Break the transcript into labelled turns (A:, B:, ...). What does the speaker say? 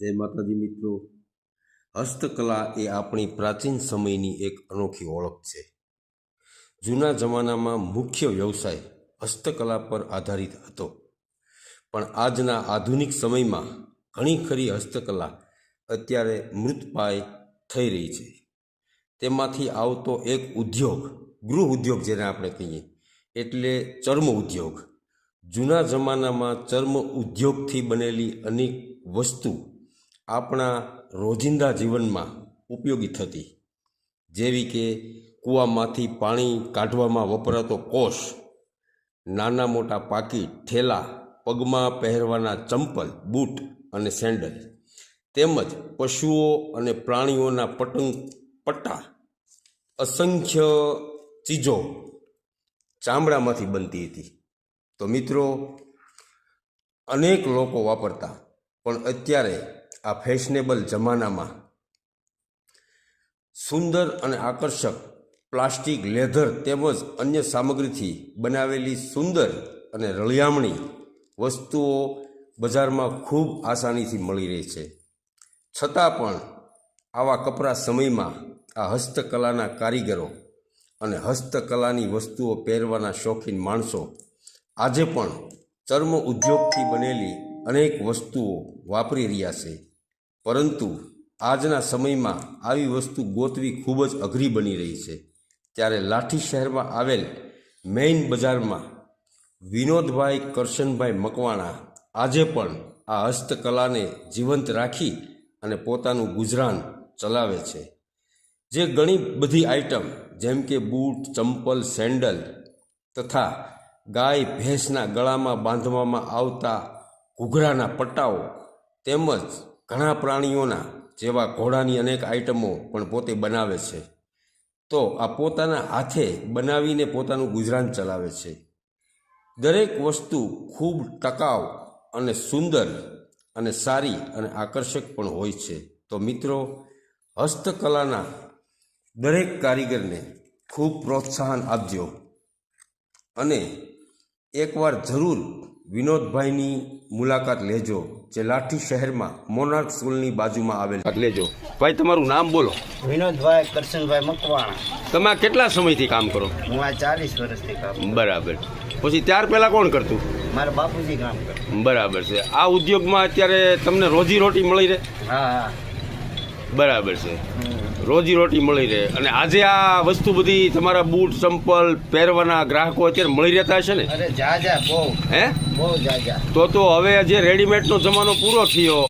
A: જય માતાજી મિત્રો. હસ્તકલા એ આપણી પ્રાચીન સમયની એક અનોખી ઓળખ છે. જૂના જમાનામાં મુખ્ય વ્યવસાય હસ્તકલા પર આધારિત હતો. પણ આજના આધુનિક સમયમાં ઘણી ખરી હસ્તકલા અત્યારે મૃતપાય થઈ રહી છે. તેમાંથી આવતો એક ઉદ્યોગ, ગૃહ ઉદ્યોગ જેને આપણે કહીએ, એટલે ચર્મ ઉદ્યોગ. જૂના જમાનામાં ચર્મ ઉદ્યોગથી બનેલી અનેક વસ્તુ આપણા રોજિંદા જીવનમાં ઉપયોગી થતી. જેવી કે કૂવામાંથી પાણી કાઢવામાં વપરાતો કોષ, નાના મોટા પાકીટ થેલા પગમાં પહેરવાના ચંપલ, બૂટ અને સેન્ડલ, તેમજ પશુઓ અને પ્રાણીઓના પતંગ પટ્ટા, અસંખ્ય ચીજો ચામડામાંથી બનતી હતી. તો મિત્રો, અનેક લોકો વાપરતા, પણ અત્યારે આ ફેશનેબલ જમાનામાં સુંદર અને આકર્ષક પ્લાસ્ટિક, લેધર તેમજ અન્ય સામગ્રીથી બનાવેલી સુંદર અને રળિયામણી વસ્તુઓ બજારમાં ખૂબ આસાનીથી મળી રહી છે. છતાં પણ આવા કપરા સમયમાં આ હસ્તકલાના કારીગરો અને હસ્તકલાની વસ્તુઓ પહેરવાના શોખીન માણસો આજે પણ ચર્મ ઉદ્યોગથી બનેલી અનેક વસ્તુઓ વાપરી રહ્યા છે. પરંતુ આજના સમયમાં આવી વસ્તુ ગોતવી ખૂબ જ અઘરી બની રહી છે. ત્યારે લાઠી શહેરમાં આવેલ મેઇન બજારમાં વિનોદભાઈ કરશનભાઈ મકવાણા આજે પણ આ હસ્તકલાને જીવંત રાખી અને પોતાનું ગુજરાન ચલાવે છે. જે ઘણી બધી આઇટમ જેમ કે બૂટ, ચંપલ, સેન્ડલ તથા ગાય ભેંસના ગળામાં બાંધવામાં આવતા ઘૂઘરાના પટ્ટાઓ તેમજ ઘણા પ્રાણીઓના જેવા ઘોડાની અનેક આઇટમો પણ પોતે બનાવે છે. તો આ પોતાના હાથે બનાવીને પોતાનું ગુજરાન ચલાવે છે. દરેક વસ્તુ ખૂબ ટકાઉ અને સુંદર અને સારી અને આકર્ષક પણ હોય છે. તો મિત્રો, હસ્તકલાના દરેક કારીગરને ખૂબ પ્રોત્સાહન આપજો અને એકવાર જરૂર વિનોદભાઈની મુલાકાત લેજો જે લાઠી શહેરમાં મોનાર્ક સ્કૂલની બાજુમાં આવેલ લેજો. ભાઈ તમારું નામ બોલો.
B: વિનોદભાઈ કરશનભાઈ મકવાણા.
A: તમે કેટલા સમયથી કામ કરો?
B: હું આ ચાલીસ વર્ષથી કામ
A: બરાબર. પછી ત્યાર પહેલાં કોણ કરતું?
B: મારા બાપુજી કામ કરે
A: બરાબર છે. આ ઉદ્યોગમાં અત્યારે તમને રોજી રોટી મળી રહે?
B: હા હા.
A: બરાબર છે. રોજી રોટી મળી રહે. અને આજે આ વસ્તુ બધી તમારા બૂટ ચંપલ પહેરવાના ગ્રાહકો અત્યારે મળી રહેતા હશે ને?
B: અરે જા જા બહુ.
A: હે? તો તો હવે જે રેડીમેડનો જમાનો પૂરો થયો.